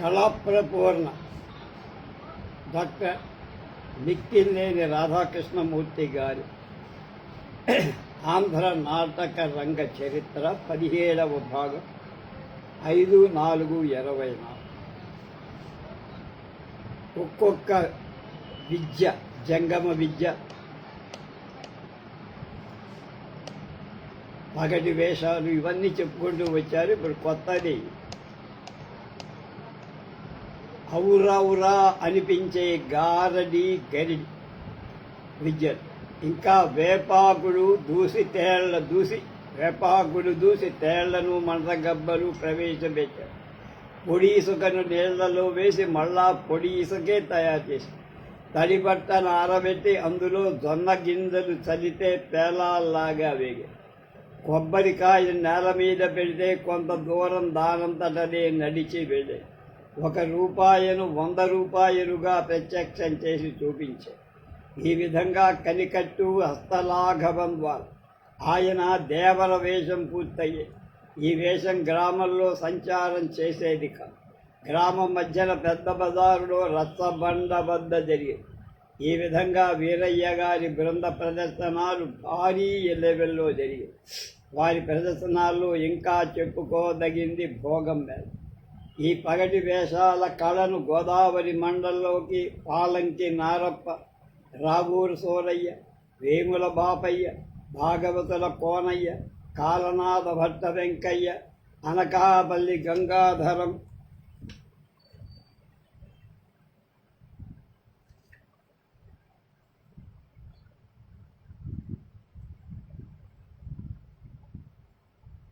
కళాప్రపూర్ణ. Doctor మిక్కిలేని Radhakrishnamurthy గారి ఆంధ్ర నాటక రంగ చరిత్ర పదిహేడవ భాగం ఐదు నాలుగు ఇరవై నాలుగు. ఒక్కొక్క విద్య జంగమ విద్య పగటి వేషాలు ఇవన్నీ చెప్పుకుంటూ వచ్చారు. ఇప్పుడు కొత్తది ఔరౌరా అనిపించే గారడి గరిడి విద్యలు. ఇంకా వేపాకుడు దూసి తేళ్ళ దూసి వేపాకుడు దూసి తేళ్ళను మంటగబ్బలు ప్రవేశపెట్టారు పొడి ఇసుకను నీళ్ళలో వేసి మళ్ళా పొడి ఇసుకే తయారు చేసి తడిబట్టను ఆరబెట్టి అందులో జొన్న గింజలు చల్లితే తేలాల్లాగా వేగాయి కొబ్బరికాయ నేల మీద పెడితే కొంత దూరం దానంతటనే నడిచి వెళ్ళాయి ఒక రూపాయను వంద రూపాయలుగా ప్రత్యక్షం చేసి చూపించే. ఈ విధంగా కనికట్టు హస్తలాఘవం ద్వారా ఆయన దేవర వేషం పూర్తయ్యే. ఈ వేషం గ్రామంలో సంచారం చేసేది కాదు. గ్రామం మధ్యన పెద్ద బజారులో రచ్చబండ వద్ద జరిగింది. ఈ విధంగా వీరయ్య గారి బృంద ప్రదర్శనాలు భారీ లెవెల్లో జరిగాయి వారి ప్రదర్శనాల్లో ఇంకా చెప్పుకోదగింది భోగం మేళ. ఈ పగటి వేషాల కళను గోదావరి మండలంలోకి పాలంకి నారప్ప రావూరు సోరయ్య వేముల బాపయ్య భాగవతుల కోనయ్య కాలనాథ భట్ట వెంకయ్య అనకాపల్లి గంగాధరం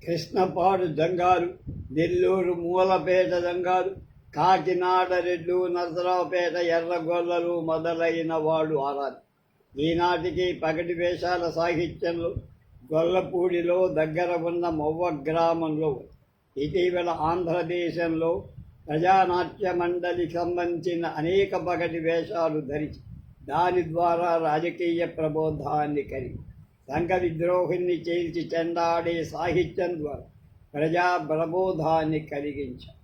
కృష్ణపాడు జంగారు నెల్లూరు మూలపేట జంగారు కాకినాడ రెడ్లు నరసరావుపేట ఎర్రగొల్లలు మొదలైన వాడు ఆరాధి ఈనాటికి పగటి వేషాల సాహిత్యంలో గొల్లపూడిలో దగ్గర ఉన్న మొవ్వ గ్రామంలో ఇటీవల ఆంధ్రదేశంలో ప్రజానాట్య మండలికి సంబంధించిన అనేక పగటి వేషాలు ధరించి దాని ద్వారా రాజకీయ ప్రబోధాన్ని కలిగి సంఘ విద్రోహిని చేల్చి చెండాడే సాహిత్యం ద్వారా ప్రజా ప్రబోధాన్ని కలిగించారు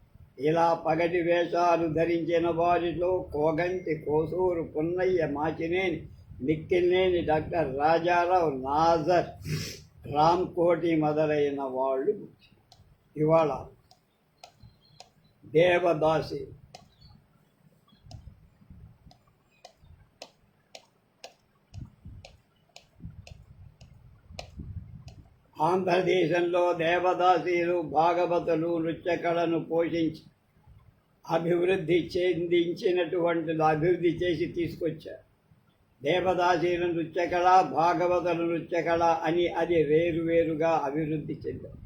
ఇలా పగటి వేషాలు ధరించిన వారిలో కోగంటి కోసూరు పున్నయ్య మాచినేని నిక్కినేని డాక్టర్ రాజారావు నాజర్ రామ్ కోటి మొదలైన వాళ్ళు ఇవాళ దేవదాసి ఆంధ్రదేశంలో దేవదాసీలు భాగవతులు నృత్యకళను పోషించి అభివృద్ధి చెందించినటువంటి అభివృద్ధి చేసి తీసుకొచ్చారు. దేవదాసీల నృత్యకళ భాగవతుల అని అది వేరువేరుగా అభివృద్ధి చెందారు.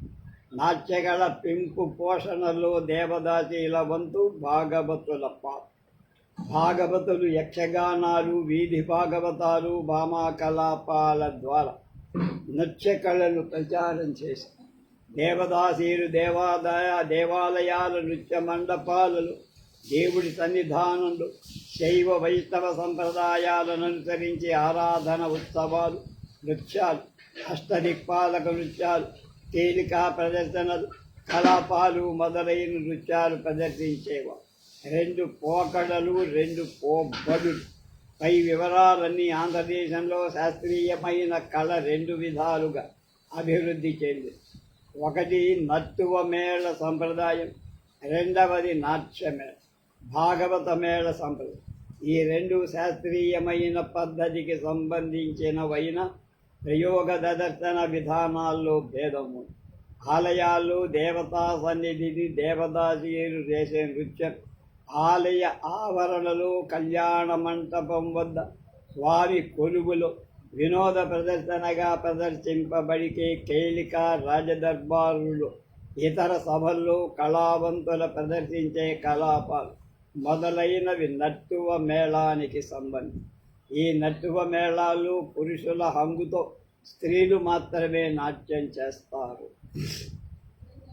నాట్యకళ పెంపు పోషణలో దేవదాసీల వంతు భాగవతుల పాత్ర. భాగవతులు యక్షగానాలు వీధి భాగవతాలు భామా కలాపాల ద్వారా నృత్య కళలు ప్రచారం చేశారు. దేవదాసీలు దేవాదాయ దేవాలయాల నృత్య మండపాలలు దేవుడి సన్నిధానంలో శైవ వైష్ణవ సంప్రదాయాలను అనుసరించి ఆరాధన ఉత్సవాలు నృత్యాలు అష్టదిక్పాలక నృత్యాలు తేలికా ప్రదర్శనలు కలాపాలు మొదలైన నృత్యాలు ప్రదర్శించేవారు. రెండు పోకడలు రెండు పోబడులు. పై వివరాలన్నీ ఆంధ్రదేశంలో శాస్త్రీయమైన కళ రెండు విధాలుగా అభివృద్ధి చెంది. ఒకటి నత్తువ మేళ సంప్రదాయం రెండవది నాట్యమేళ భాగవత మేళ సంప్రదాయం. ఈ రెండు శాస్త్రీయమైన పద్ధతికి సంబంధించినవైన ప్రయోగ ప్రదర్శన విధానాల్లో భేదము. ఆలయాల్లో దేవతా సన్నిధిని దేవదాసీయులు చేసే నృత్యం ఆలయ ఆవరణలో కళ్యాణ మంటపం వద్ద స్వామి కొలువులో వినోద ప్రదర్శనగా ప్రదర్శింపబడికే కేళిక రాజదర్బారులు ఇతర సభల్లో కళావంతుల ప్రదర్శించే కలాపాలు మొదలైనవి నట్టువ మేళానికి సంబంధం. ఈ నట్టువ మేళాలు పురుషుల హంగుతో స్త్రీలు మాత్రమే నాట్యం చేస్తారు.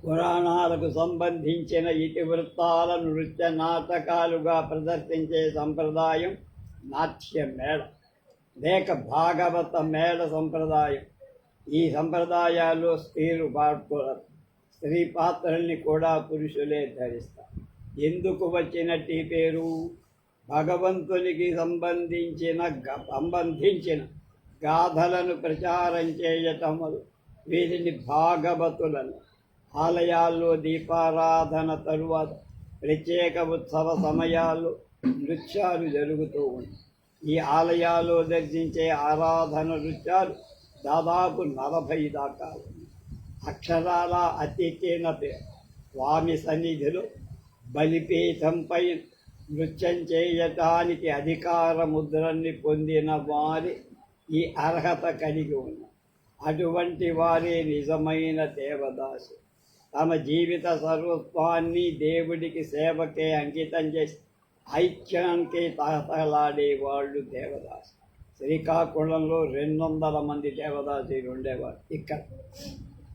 పురాణాలకు సంబంధించిన ఇతివృత్తాలను నృత్య నాటకాలుగా ప్రదర్శించే సంప్రదాయం నాట్య మేళ లేక భాగవత మేళ సంప్రదాయం. ఈ సంప్రదాయాల్లో స్త్రీలు పాడుకోరు స్త్రీ పాత్రల్ని కూడా పురుషులే ధరిస్తారు. ఎందుకు వచ్చినట్టి పేరు? భగవంతునికి సంబంధించిన గ- సంబంధించిన గాథలను ప్రచారం చేయటం వీటిని భాగవతులను ఆలయాల్లో దీపారాధన తరువాత ప్రత్యేక ఉత్సవ సమయాల్లో నృత్యాలు జరుగుతూ ఉన్నాయి. ఈ ఆలయాల్లో దర్శించే ఆరాధన నృత్యాలు దాదాపు నలభై దాకా అక్షరాల అతిథ్యత స్వామి సన్నిధిలో బలిపీఠంపై నృత్యం చేయటానికి అధికార ముద్రని పొందిన వారి ఈ అర్హత కలిగి ఉన్నారు అటువంటి వారే నిజమైన దేవదాసు. తమ జీవిత సర్వత్వాన్ని దేవుడికి సేవకే అంకితం చేసి ఐక్యానికి తహతలాడేవాళ్ళు దేవదాసు. శ్రీకాకుళంలో రెండు వందల మంది దేవదాసులు ఉండేవారు. ఇక్కడ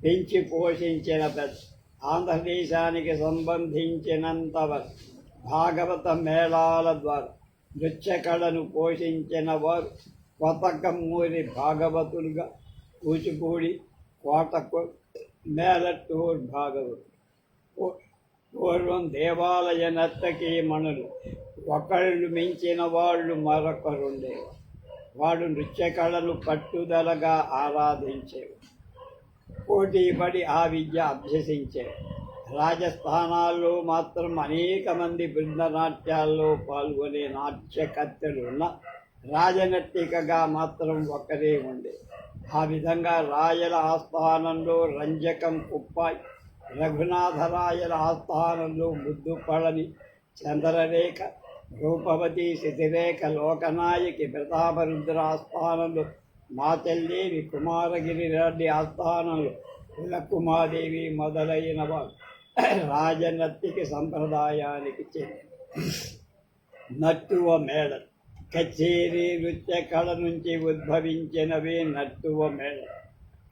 పెంచి పోషించిన పెద్ద ఆంధ్రదేశానికి సంబంధించినంత భాగవత మేళాల ద్వారా నృత్యకళను పోషించిన వారు. కొత్తకమ్మూరి భాగవతులుగా కూచిపూడి కోటకు మేలట్టూర్ భాగవతులు పూర్వం దేవాలయ నర్తకీమణులు ఒకళ్ళు మించిన వాళ్ళు మరొకరుండేవారు. వాడు నృత్యకళను పట్టుదలగా ఆరాధించేవి పోటీపడి ఆ విద్య అభ్యసించేవి రాజస్థానాల్లో మాత్రం అనేక మంది బృందనాట్యాల్లో పాల్గొనే నాట్యకత్తెలు ఉన్న రాజనర్తికగా మాత్రం ఒకరే ఉండేవి ఆ విధంగా రాయల ఆస్థానంలో రంజకం కుప్పాయి రఘునాథరాయల ఆస్థానంలో ముద్దుపళని చంద్రరేఖ రూపవతి శితిరేఖ లోకనాయకి ప్రతాపరుద్ర ఆస్థానంలో మాతల్లేవి కుమారగిరి రెడ్డి ఆస్థానంలో కులకుమాదేవి మొదలైన వారు రాజనర్తికి సంప్రదాయానికి చెందిన నట్టువ మేళ కచేరీ నృత్య కళ నుంచి ఉద్భవించినవే నట్టువ మేళ.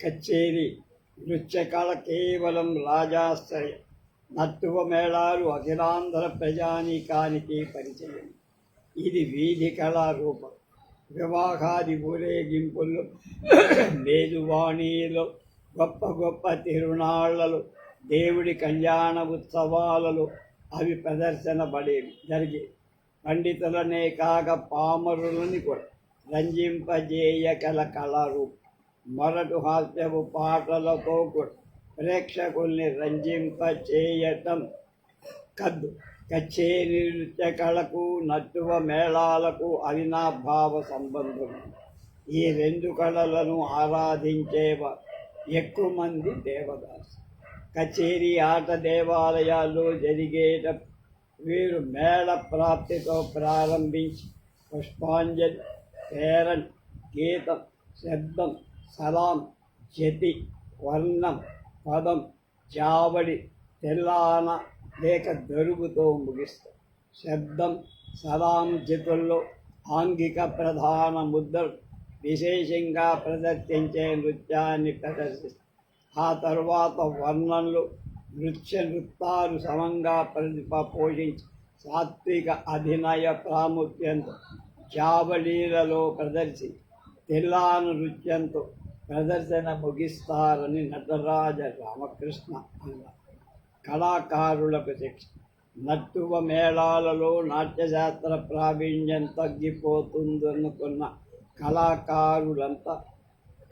కచేరీ నృత్య కళ కేవలం రాజాశ్రయ నట్టువ మేళాలు అఖిలాంధ్ర ప్రజానీకానికి పరిచయం. ఇది వీధి కళారూపం. వివాహాది ఊరేగింపుల్లో మేలువాణిలో గొప్ప గొప్ప తిరునాళ్ళలో దేవుడి కళ్యాణ ఉత్సవాలలో అవి ప్రదర్శనబడేవి జరిగేవి. పండితులనే కాక పామరులని కూడా రంజింపజేయగల కళలు మొరటు హాస్యపు పాటలతో కూడా ప్రేక్షకుల్ని రంజింపచేయటం కద్దు. కచేరి నృత్య కళకు నట్టువ మేళాలకు అవినాభావ సంబంధం. ఈ రెండు కళలను ఆరాధించేవ ఎక్కువ మంది దేవదాసు. కచేరీ ఆట దేవాలయాల్లో జరిగేట వీరు మేళ ప్రాప్తితో ప్రారంభించి పుష్పాంజలి పేరన్ గీతం శబ్దం సలాం జతి వర్ణం పదం జావడి తెల్లాన లేక దరువుతో ముగిస్తారు శబ్దం సలాం జతుల్లో ఆంగిక ప్రధాన ముద్రలు విశేషంగా ప్రదర్శించే నృత్యాన్ని ప్రదర్శిస్తారు ఆ తర్వాత వర్ణంలో నృత్య నృత్తాలు సమంగా ప్రతిభ పోషించి సాత్విక అభినయ ప్రాముఖ్యంతో జావళీలలో ప్రదర్శి తెల్లాను నృత్యంతో ప్రదర్శన ముగిస్తారని నటరాజ రామకృష్ణ అన్నారు. కళాకారులకు శిక్ష. నట్టువ మేళాలలో నాట్యశాస్త్ర ప్రావీణ్యం తగ్గిపోతుందనుకున్న కళాకారులంతా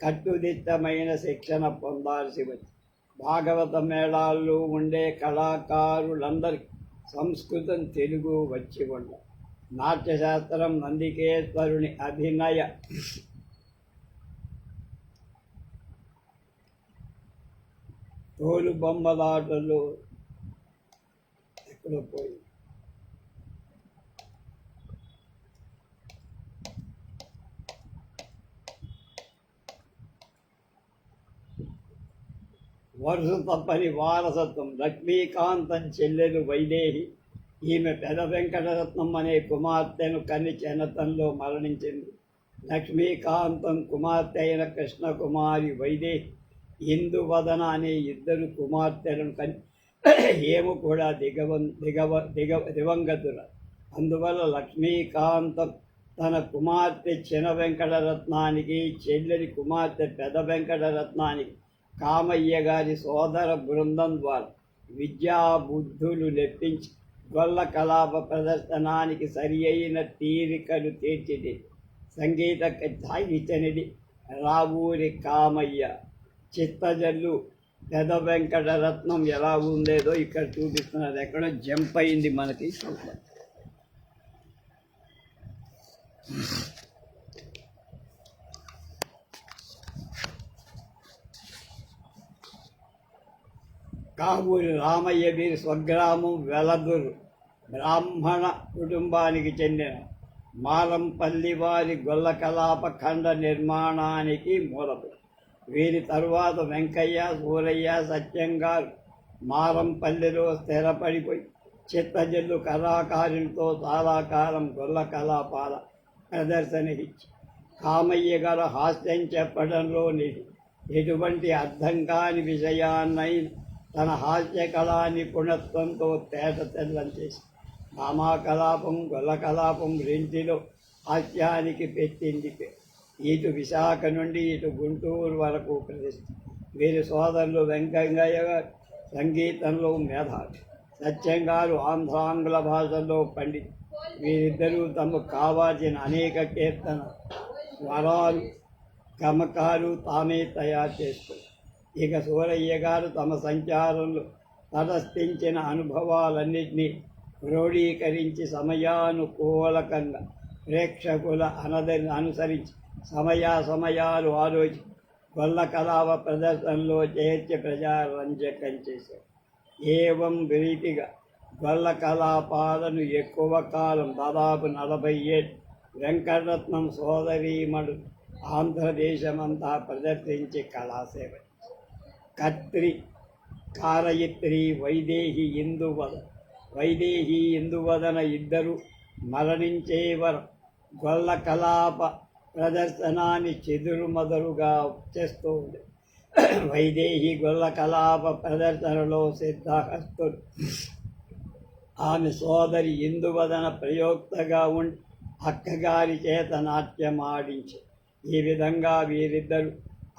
కట్టుదిట్టమైన శిక్షణ పొందాల్సి వచ్చింది. భాగవత మేళాల్లో ఉండే కళాకారులందరికీ సంస్కృతం తెలుగు వచ్చి ఉండ. నాట్యశాస్త్రం నందికేశ్వరుని అభినయ. తోలు బొమ్మలాటలు ఎక్కడ పోయింది. వరుస తప్పని వారసత్వం లక్ష్మీకాంతం చెల్లెలు వైదేహి. ఈమె పెద వెంకటరత్నం అనే కుమార్తెను కని చెనతంలో మరణించింది. లక్ష్మీకాంతం కుమార్తె అయిన కృష్ణకుమారి వైదేహి. ఇందువదన అనే ఇద్దరు కుమార్తెలను కని ఏము కూడా దిగవ దిగవ దిగవ దివంగతుల. అందువల్ల లక్ష్మీకాంతం తన కుమార్తె చిన వెంకటరత్నానికి చెల్లెని కుమార్తె పెద వెంకటరత్నానికి కామయ్య గారి సోదర బృందం ద్వారా విద్యా బుద్ధులు నెప్పించి గొల్ల కలాప ప్రదర్శనానికి సరి అయిన తీరికలు తీర్చిది. సంగీత సాగించనిది రావూరి కామయ్య. చిత్తజల్లు పెద వెంకటరత్నం ఎలా ఉండేదో ఇక్కడ చూపిస్తున్నారు ఎక్కడో జంప్ అయింది మనకి. కావూరి రామయ్య వీరి స్వగ్రామం వెలదురు బ్రాహ్మణ కుటుంబానికి చెందిన మారంపల్లి వారి గొల్ల కలాపఖండ నిర్మాణానికి మూలపు వీరి తరువాత వెంకయ్య సూరయ్య సత్యంగారు మారంపల్లిలో స్థిరపడిపోయి చిత్తజల్లు కళాకారులతో చాలా కాలం గొల్ల కళాపాల ప్రదర్శనకిచ్చి కామయ్య గారు హాస్యం చెప్పడంలో ఎటువంటి అర్థం కాని విషయాన్నైనా తన హాస్య కళా నిపుణత్వంతో తేట తెల్లం చేసి మామాకలాపం గొల్లకలాపం రెంటిలో హాస్యానికి పెట్టింది ఇటు విశాఖ నుండి ఇటు గుంటూరు వరకు ప్రదేశం వీరి సోదరులు వెంకయ్య గారు సంగీతంలో మేధావి. సత్యం గారు ఆంధ్రాంగ్ల భాషల్లో పండిత్. వీరిద్దరూ తమకు కావాల్సిన అనేక కీర్తన స్వరాలు గమకాలు తామే తయారు చేస్తారు ఇక సూరయ్య గారు తమ సంచారంలో తటస్థించిన అనుభవాలన్నింటినీ క్రోడీకరించి సమయానుకూలకంగా ప్రేక్షకుల అనదని అనుసరించి సమయా సమయాలు ఆలోచి గొల్ల కళావ ప్రదర్శనలో చేర్చి ప్రజారంజకం చేశారు. ఏవం రీతిగా గొల్ల కళాపాలను ఎక్కువ కాలం దాదాపు నలభై ఏడు వెంకటరత్నం సోదరీమడు ఆంధ్రదేశమంతా ప్రదర్శించే కళాసేవ కత్రి కారయిత్రి వైదేహి ఇందువద వైదేహి ఇందువదన ఇద్దరు మరణించేవర గొల్ల కలాప ప్రదర్శనాన్ని చెదురుమదరుగా చేస్తూ ఉంది వైదేహి గొల్ల కలాప ప్రదర్శనలో సిద్ధహస్తుడు ఆమె సోదరి ఇందువదన ప్రయోక్తగా ఉండి అక్కగారి చేత నాట్యమాడించి ఈ విధంగా వీరిద్దరు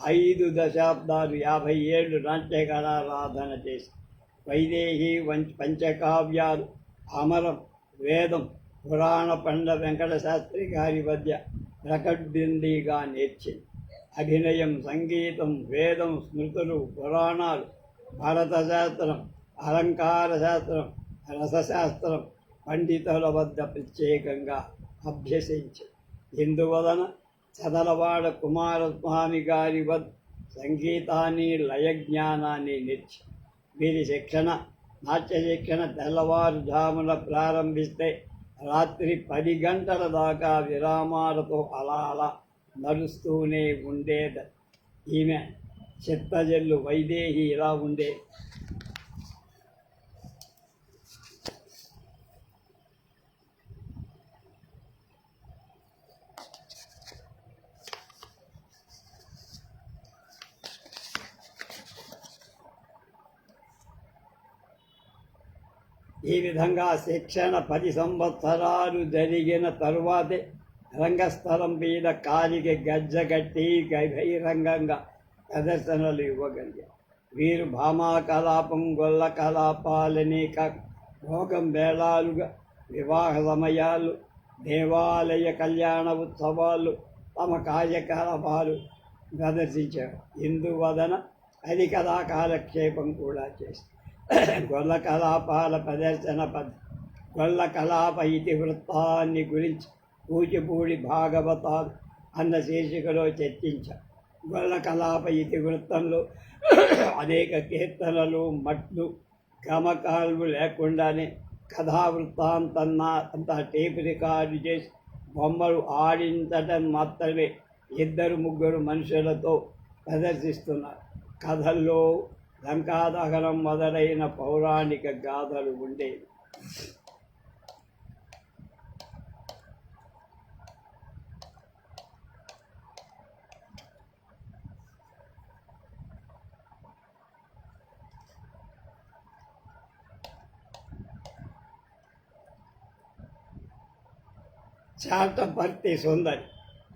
ఐదు దశాబ్దాలు యాభై ఏళ్ళు నాట్యకళారాధన చేసి వైదేహి వంచ పంచకావ్యాలు అమరం వేదం పురాణ పండ వెంకట శాస్త్రి గారి మధ్య ప్రకటిందిగా నేర్చింది. అభినయం సంగీతం వేదం స్మృతులు పురాణాలు భారత శాస్త్రం అలంకార శాస్త్రం రసశాస్త్రం పండితుల వద్ద ప్రత్యేకంగా అభ్యసించి ఇందువలన చదలవాడ కుమారస్వామి గారి వద్ సంగీతాన్ని లయజ్ఞానాన్ని నేర్చి వీరి శిక్షణ నాట్య శిక్షణ తెల్లవారుజామున ప్రారంభిస్తే రాత్రి పది గంటల దాకా విరామాలతో అలా అలా నడుస్తూనే ఉండేది. ఈమె చిత్తజల్లు వైదేహి ఇలా ఉండే ఈ విధంగా శిక్షణ పది సంవత్సరాలు జరిగిన తరువాతే రంగస్థలం మీద కాలికి గజ్జగట్టి బహిరంగంగా ప్రదర్శనలు ఇవ్వగలిగారు. వీరు భామాకలాపం గొల్ల కలాపాలని కాక భోగం వేళాలుగా వివాహ సమయాలు దేవాలయ కళ్యాణ ఉత్సవాలు తమ కార్యకలాపాలు ప్రదర్శించారు. ఇందువలన అధిక కాలక్షేపం కూడా చేస్తారు గొల్ల కలాపాల ప్రదర్శన పద్ గొల్ల కలాప ఇతివృత్తాన్ని గురించి కూచిపూడి భాగవతాలు అన్న శీర్షికలో చర్చించారు గొల్ల కలాప ఇతివృత్తంలో అనేక కీర్తనలు మట్లు గమకాలు లేకుండానే కథావృత్తాంతన్నా అంత టేప్ రికార్డు చేసి బొమ్మలు ఆడించటం మాత్రమే ఇద్దరు ముగ్గురు మనుషులతో ప్రదర్శిస్తున్నారు. కథల్లో లంకాదహనం మొదలైన పౌరాణిక గాథలు ఉండేవి చాటపర్తి సుందరి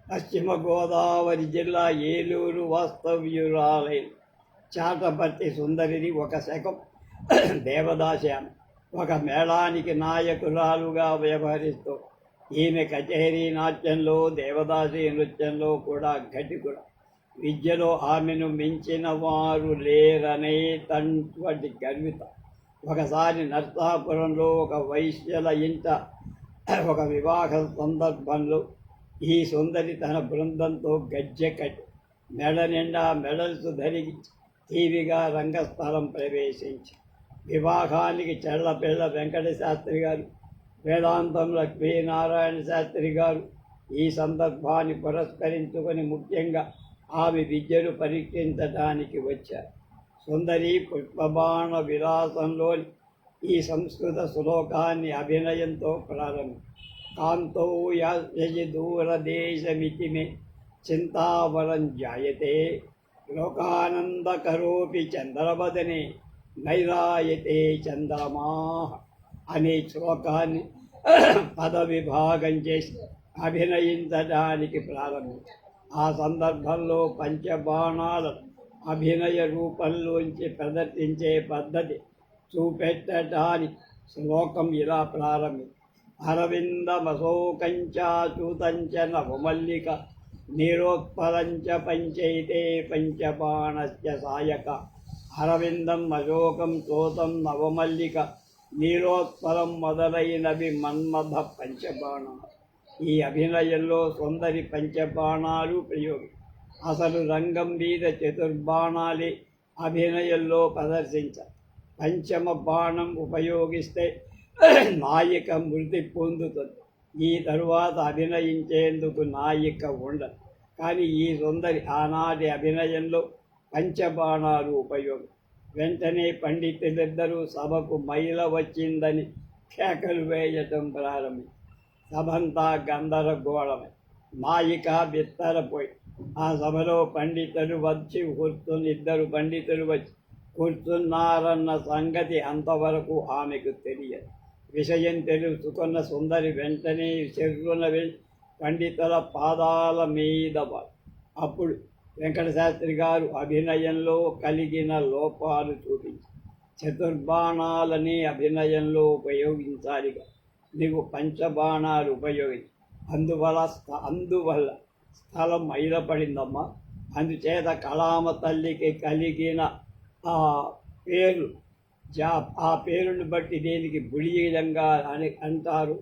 పశ్చిమ గోదావరి జిల్లా ఏలూరు వాస్తవ్యురాలైన చాటపర్తి సుందరిని ఒక శకం దేవదాసి ఒక మేళానికి నాయకురాలుగా వ్యవహరిస్తూ ఈమె కచేరీ నాట్యంలో దేవదాసి నృత్యంలో కూడా గట్టికుడు విద్యలో ఆమెను మించిన వారు లేరనే తంటి గర్విత. ఒకసారి నర్సాపురంలో ఒక వైశ్యల ఇంట ఒక వివాహ సందర్భంలో ఈ సుందరి తన బృందంతో గజ్జె కట్టి మెడ నిండా మెడల్స్ ధరించి టీవీగా రంగస్థలం ప్రవేశించి వివాహానికి చెళ్ళపిళ్ళ వెంకట శాస్త్రి గారు వేదాంతం లక్ష్మీనారాయణ శాస్త్రి గారు ఈ సందర్భాన్ని పురస్కరించుకొని ముఖ్యంగా ఆమె విద్యను పరీక్షించడానికి వచ్చారు. సుందరి పుష్పబాణ విలాసంలోని ఈ సంస్కృత శ్లోకాన్ని అభినయంతో ప్రారంభం. కాంతో యజి దూరదేశమితి మే చింతావరం జాయతే. లోకానందకరోపి చంద్రవదనే నైరాయతే చంద్రమా అనే శ్లోకాన్ని పదవిభాగం చేసి అభినయించడానికి ప్రారంభించారు. ఆ సందర్భంలో పంచబాణాల అభినయ రూపంలోంచి ప్రదర్శించే పద్ధతి చూపెట్టడానికి శ్లోకం ఇలా ప్రారంభం అరవిందమశోకంచాచూతంచ నవమల్లిక నిరోత్పలంచ పంచైతే పంచబాణస్య సాయక అరవిందం అశోకం తోతం నవమల్లిక నీలోత్పలం మొదలైనవి మన్మథ పంచబాణం ఈ అభినయంలో సుందరి పంచబాణాలు ప్రయోగం అసలు రంగం మీద చతుర్బాణాలే అభినయంలో ప్రదర్శించ పంచమ బాణం ఉపయోగిస్తే నాయిక మృతి పొందుతుంది. ఈ తరువాత అభినయించేందుకు నాయిక ఉండదు. కానీ ఈ సుందరి ఆనాటి అభినయంలో పంచబాణాలు ఉపయోగం. వెంటనే పండితులిద్దరూ సభకు మైల వచ్చిందని కేకలు వేయటం ప్రారంభం. సభంతా గందరగోళమై. నాయిక బిత్తరపోయి ఆ సభలో పండితులు వచ్చి కూర్చుని ఇద్దరు పండితులు వచ్చి కూర్చున్నారన్న సంగతి అంతవరకు ఆమెకు తెలియదు. విషయం తెలుసుకున్న సుందరి వెంటనే చెరువున వెళ్ళి పండితుల పాదాల మీద అప్పుడు వెంకటశాస్త్రి గారు అభినయంలో కలిగిన లోపాలు చూపించి చతుర్బాణాలని అభినయంలో ఉపయోగించాలిగా. నీవు పంచబాణాలు ఉపయోగించి. అందువల్ల స్థ- అందువల్ల స్థలం మైలపడిందమ్మా. అందుచేత కళామ తల్లికి కలిగిన ఆ పేరు జా ఆ పేరుని బట్టి దేనికి బుడియంగా అని అంటారు.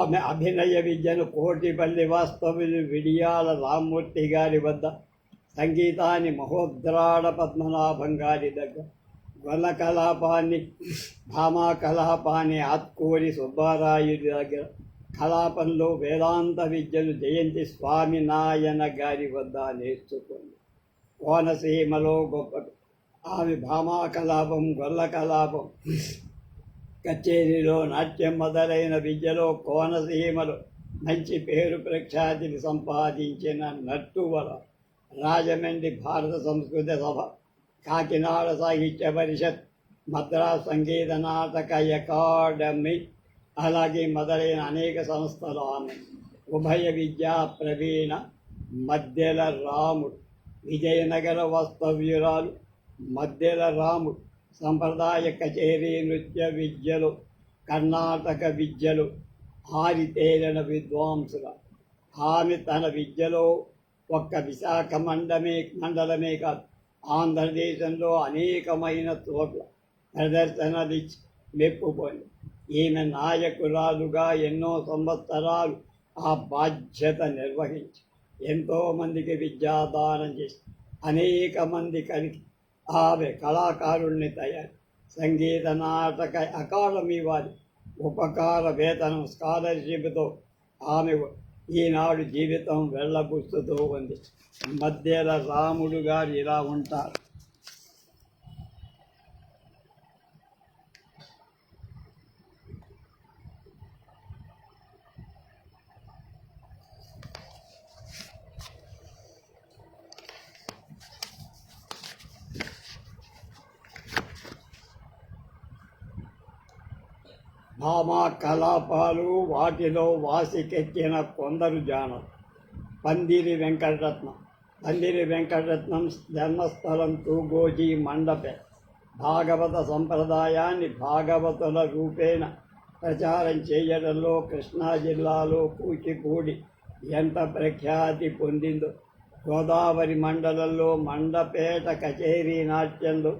ఆమె అభినయ విద్యను కోటిపల్లి వాస్తవులు విడియాల రామ్మూర్తి గారి వద్ద సంగీతాన్ని మహోద్రాడ పద్మనాభం గారి దగ్గర గొల్ల కలాపాన్ని భామా కలాపాన్ని ఆత్కూరి సుబ్బారాయుడి దగ్గర కలాపంలో వేదాంత విద్యను జయంతి స్వామినాయన గారి వద్ద నేర్చుకుంది. కోనసీమలో గొప్ప ఆమె భామా కలాపం గొల్ల కలాపం కచేరీలో నాట్యం మొదలైన విద్యలో కోనసీమలు మంచి పేరు ప్రఖ్యాతిని సంపాదించిన నట్టువల రాజమండ్రి భారత సంస్కృత సభ కాకినాడ సాహిత్య పరిషత్ మద్రాస్ సంగీత నాటక అకాడమీ అలాగే మొదలైన అనేక సంస్థలు ఆమె. ఉభయ విద్యా ప్రవీణ మధ్యల రాముడు విజయనగర వాస్తవ్యురాలు మధ్యల రాముడు సంప్రదాయ కచేరీ నృత్య విద్యలు కర్ణాటక విద్యలు ఆరితేరిన విద్వాంసుల. ఆమె తన విద్యలో ఒక్క విశాఖ మండమే మండలమే కాదు ఆంధ్రదేశంలో అనేకమైన చోట్ల ప్రదర్శనలిచ్చి మెప్పుపోయింది ఈమె నాయకురాలుగా ఎన్నో సంవత్సరాలు ఆ బాధ్యత నిర్వహించి ఎంతోమందికి విద్యాదానం చేసి అనేక మంది కలిగి ఆమె కళాకారుణ్ణి తయారు. సంగీత నాటక అకాడమీ వారి ఉపకార వేతనం స్కాలర్షిప్తో ఆమె ఈనాడు జీవితం వెళ్ళబుచ్చుతూ ఉంది. మధ్యల రాముడు గారు ఇలా ఉంటారు. భామా కలాపాలు వాటిలో వాసికెక్కిన కొందరు జానలు. పందిరి వెంకటరత్నం. పందిరి వెంకటరత్నం జన్మస్థలం తూగోజీ మండపే. భాగవత సంప్రదాయాన్ని భాగవతుల రూపేణ ప్రచారం చేయడంలో కృష్ణా జిల్లాలో కూచిపూడి ఎంత ప్రఖ్యాతి పొందిందో. గోదావరి మండలంలో మండపేట కచేరీ నాట్యంలో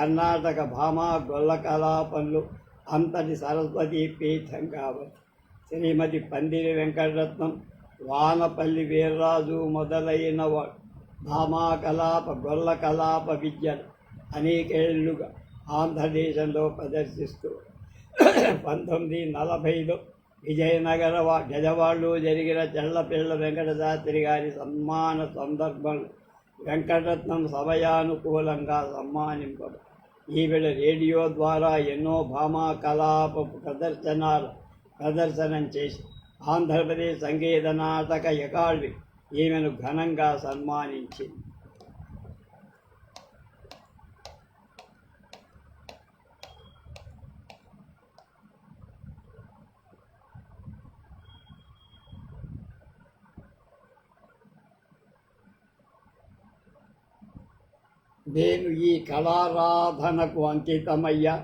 కర్ణాటక భామా గొల్ల కలాపంలో అంతటి సరస్వతి పీఠం కాబట్టి. శ్రీమతి పందిరి వెంకటరత్నం వానపల్లి వీర్రాజు మొదలైన భామాకలాప గొల్ల కలాప విద్యను అనేకేళ్ళుగా ఆంధ్రదేశంలో ప్రదర్శిస్తూ పంతొమ్మిది నలభైలో విజయనగర గజవాళ్ళు గజవాడలో జరిగిన చెల్లపిల్ల వెంకటశాస్త్రి గారి సన్మాన సందర్భంలో వెంకటరత్నం సమయానుకూలంగా సన్మానింపబడి ఈవిడ రేడియో ద్వారా ఎన్నో భామా కలాప ప్రదర్శనాలు ప్రదర్శనం చేసి ఆంధ్రప్రదేశ్ సంగీత నాటక అకాడమీ ఈమెను ఘనంగా సన్మానించింది. నేను ఈ కళారాధనకు అంకితమయ్యా.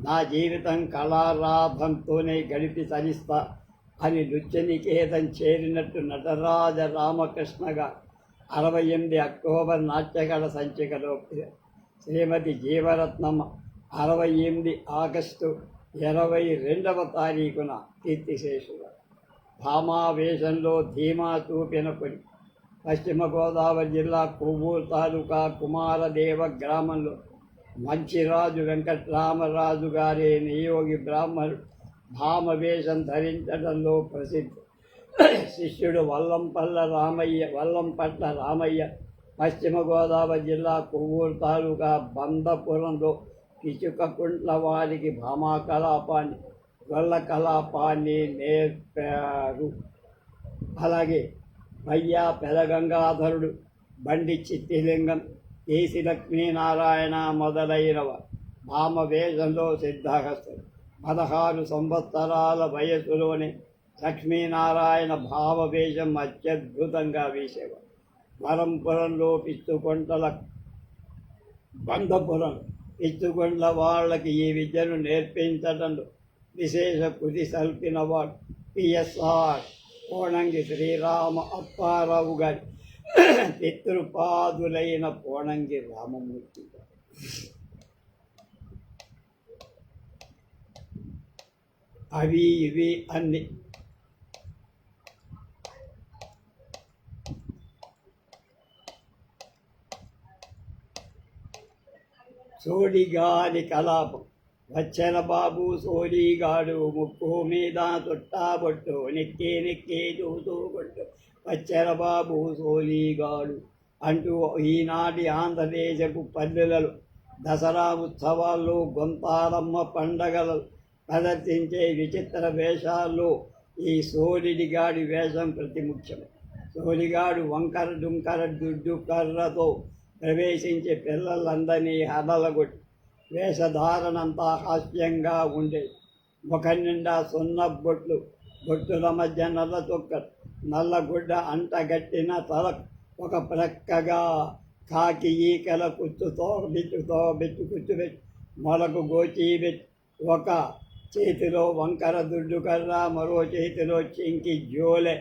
నా జీవితం కళారాధనతోనే గడిపి తరిస్తా అని నృత్యనికేతం చేరినట్టు నటరాజ రామకృష్ణగా అరవై ఎనిమిది అక్టోబర్ నాట్యకళ సంచికలో శ్రీమతి జీవరత్నమ్మ అరవై ఎనిమిది ఆగస్టు ఇరవై రెండవ తారీఖున కీర్తిశేషుడు భామావేశంలో ధీమా చూపిన పని పశ్చిమ గోదావరి జిల్లా కొవ్వూరు తాలూకా కుమారదేవ గ్రామంలో మంచిరాజు వెంకటరామరాజు గారి నియోగి బ్రాహ్మణుడు. భామవేషం ధరించడంలో ప్రసిద్ధి శిష్యుడు వల్లంపల్ల రామయ్య వల్లంపట్ల రామయ్య. పశ్చిమ గోదావరి జిల్లా కొవ్వూరు తాలూకా బందపురంలో కిచుకకుంట్ల వారికి భామా కలాపాన్ని గొల్ల కలాపాన్ని నేర్పారు. అలాగే పయ్యా పెదగంగాధరుడు బండి చిత్తిలింగం కేసి లక్ష్మీనారాయణ మొదలైనవ భామ వేషంలో సిద్ధహస్తుడు పదహారు సంవత్సరాల వయస్సులోనే లక్ష్మీనారాయణ భావవేషం అత్యద్భుతంగా వేసేవాడు. వరంపురంలో పిచ్చుకొంటల బంధపురం పిచ్చుకొండల వాళ్ళకి ఈ విద్యను నేర్పించడంలో విశేష కృతి సల్పినవాడు పిఎస్ఆర్. పోణంగి శ్రీరామ అప్పారావు గారి పితృపాదులైన పోణంగి రామమూర్తి గారు. అవి ఇవి అన్ని. సోడిగాలి కలాపం వచ్చన బాబు సోడిగాడు ముక్కు మీద చుట్టాబొట్టు నెక్కే నెక్కే చూతూ కొట్టు వచ్చన బాబు సోలీగాడు అంటూ ఈనాటి ఆంధ్రదేశపు పల్లెలలో దసరా ఉత్సవాల్లో గొంతారమ్మ పండగలు ప్రదర్శించే విచిత్ర వేషాల్లో ఈ సోలిడిగాడి వేషం ప్రతి ముఖ్యం. సోలిగాడు వంకర డుంకర దుడ్డు కర్రతో ప్రవేశించే పిల్లలందరినీ హడలగొట్టి వేషధారణంతా హాస్యంగా ఉండేది ముఖం నిండా సున్న బొట్లు బొట్టుల మధ్య నల్ల చుక్క నల్లగుడ్డ అంటగట్టిన తల ఒక ప్రక్కగా కాకి ఈకల కుచ్చుతో బిచ్చుతో బిచ్చు కుచ్చు పెట్టి మొలకు గోచి పెట్టి ఒక చేతిలో వంకర దుడ్డు కర్ర మరో చేతిలో చింకి జోలె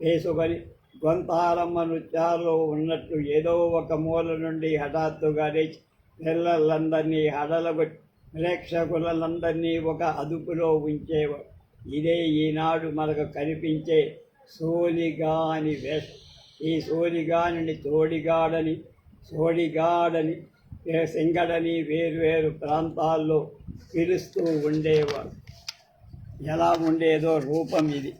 వేసుకొని గొంతారమ్మ నృత్యాల్లో ఉన్నట్టు ఏదో ఒక మూల నుండి హఠాత్తుగా లేచి పిల్లలందరినీ హడలగొట్టి ప్రేక్షకులందరినీ ఒక అదుపులో ఉంచేవాడు ఇదే ఈనాడు మనకు కనిపించే సోలిగాని వేష. ఈ సోలిగాని తోడిగాడని సోడిగాడని సింగడని వేర్వేరు ప్రాంతాల్లో పిలుస్తూ ఉండేవాడు ఎలా ఉండేదో రూపం ఇది.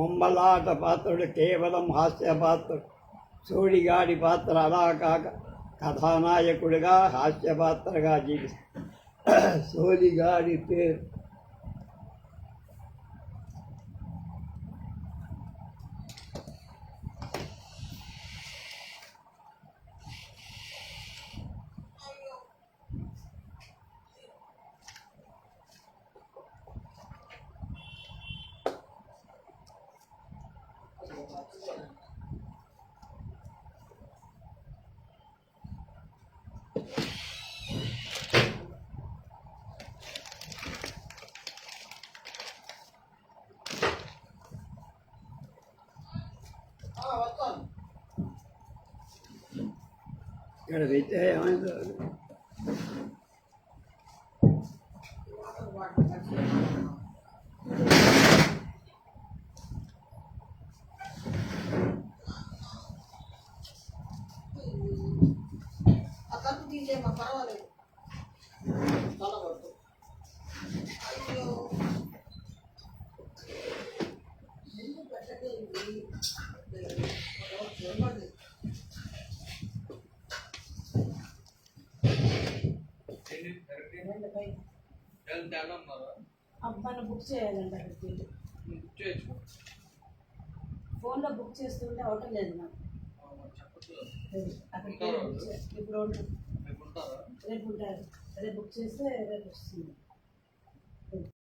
బొమ్మలాట పాత్రుడు కేవలం హాస్య పాత్రుడు. సోడిగాడి పాత్ర అలా కాక కథానాయకుడిగా హాస్య పాత్రగా జీవిస్తాడు. సోలిగాడి పేరు ఇక్కడ పెట్టే ఏమైందో బుక్ చేయాలంట ఫోన్లో బుక్ చేస్తుంటే అవటం లేదు నాకు. అక్కడికి ఇప్పుడు. రేపు ఉంటారు. రేపు బుక్ చేస్తే రేపు వస్తుంది.